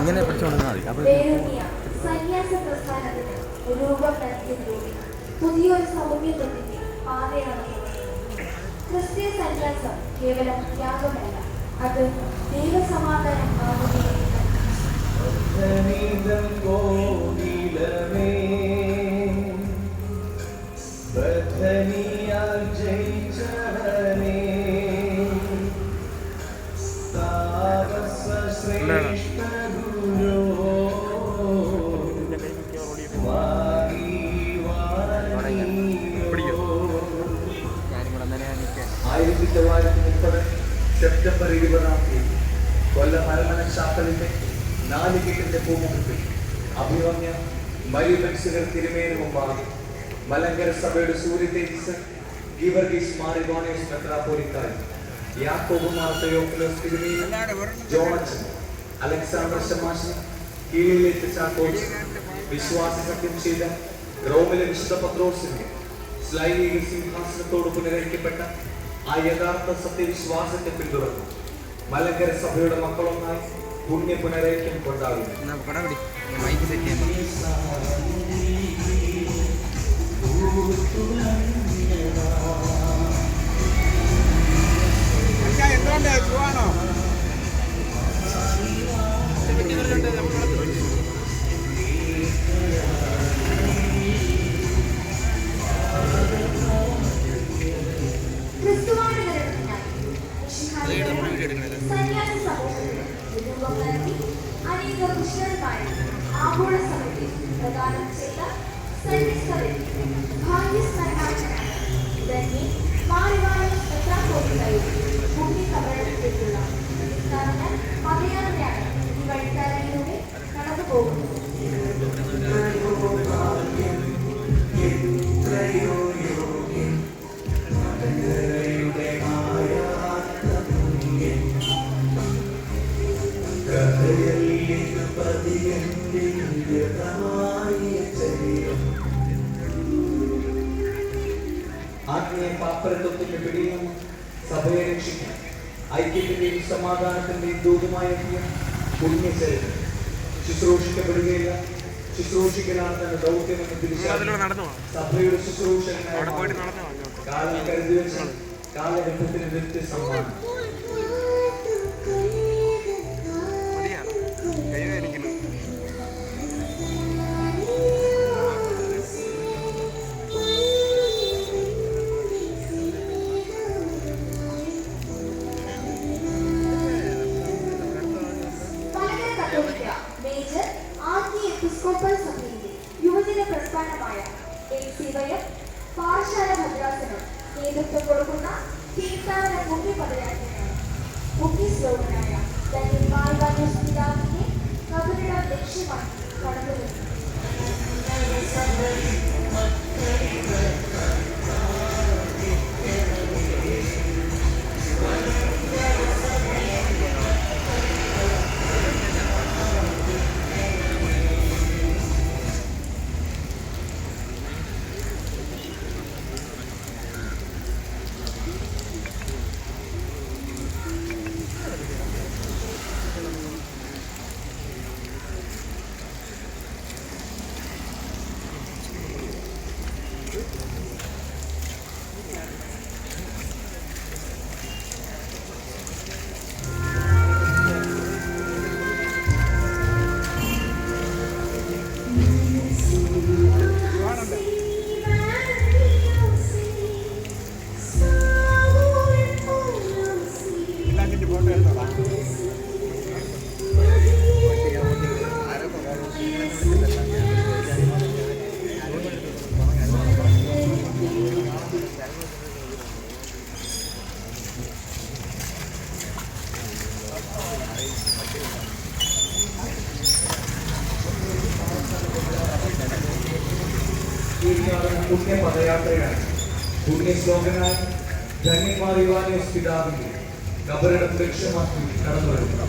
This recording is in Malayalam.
ഇങ്ങനെ പിടിച്ചുകൊണ്ടിരുന്നാൽ മതി. അപ്പോൾ വേരൂന്നിയ സന്യാസ പ്രസ്ഥാനത്തിന് രൂപം നൽകിയതിലൂടെ പുതിയൊരു സൗമ്യത്വത്തിന്റെ പാതയാണ്. ക്രിസ്തീയ സന്യാസം കേവലം ത്യാഗമല്ല. അത് ദൈവസമാധാനം ആയിരത്തി തൊള്ളായിരത്തി മുപ്പത് സെപ്റ്റംബർ ഇരുപതാം തീയതി കൊല്ലം അരമന ചാപ്പലിന്റെ നാല് കെട്ടിന്റെ പൂമുഖത്തിൽ അഭിമന്യ മരിബൻസുകൾ തിരുമേന് മുമ്പാകെ മലങ്കര സഭയുടെ സൂര്യ തേജസ് ഗീവർഗീസ് മാറിബോണേസ് മെത്രാപ്പോലിക്കായി യാക്കോബ് മാർ തെയോഫിലോസ് തിരുമേനി അലക്സാണ്ടർ ശമാശൻ കീഴിലേക്ക് ചാക്കോസ് വിശ്വാസ സത്യം ചെയ്ത റോമിലെ വിശുദ്ധ പത്രോസിന്റെ സ്ലൈംഗിക സിംഹാസനത്തോട് പുനരയിക്കപ്പെട്ട ആ യഥാർത്ഥ സത്യവിശ്വാസത്തെ പിന്തുടർന്നു. മലങ്കര സഭയുടെ മക്കളൊന്നായി പുണ്യ പുനരൈക്യം കൊണ്ടാടുന്നു. കൃഷ്ണന്മാരെ ആഗോള സമിതി പ്രദാനം ചെയ്ത സന്യസ്തരിൽ ഭാഗ്യസ്ഥാനാണ് തന്നെ മാറിവായ കോടികളിൽ ഭൂമി കബറത്തിലേക്കുള്ള നിസ്താരണ പതയാത്രയാണ് ഈ വഴിത്താരയിലൂടെ കടന്നു പോകുന്നത് ആത്മീയ പാപ്പരത്വത്തിന്റെ നിന്ന് സഭയെ രക്ഷിക്കാൻ ഐക്യത്തിന്റെയും സമാധാനത്തിന്റെയും ദൂതമായ പുണ്യചരിത്രം ശുശ്രൂഷിക്കപ്പെടുകയില്ല. ശുശ്രൂഷിക്കലാണ് തന്റെ ദൗത്യമെന്ന് തിരിച്ചറിഞ്ഞു സഭയുടെ ശുശ്രൂഷകനായ. കാലം കരുതി വെച്ച കാലഘട്ടത്തിന് വ്യക്തി എം സി വൈ പാഠശാല ഭദ്രാസനം നേതൃത്വം കൊടുക്കുന്ന തീർത്ഥാടന മുഖ്യ പദയാത്രയാണ് മുഖ്യ ശ്ലോകനായ തന്നെ മാൽവാന്യൂസ് പിതാവിനെ കബറിടം ലക്ഷ്യമാക്കി കടന്നുവരുന്നു. തീർത്ഥാടന പുണ്യ പദയാത്രയാണ് പുണ്യ ശ്ലോകനായി ധന്യന്മാർ യുവാനോസ് പിതാവിന്റെ കബറിടം ലക്ഷ്യമാക്കി കടന്നു വരുന്നു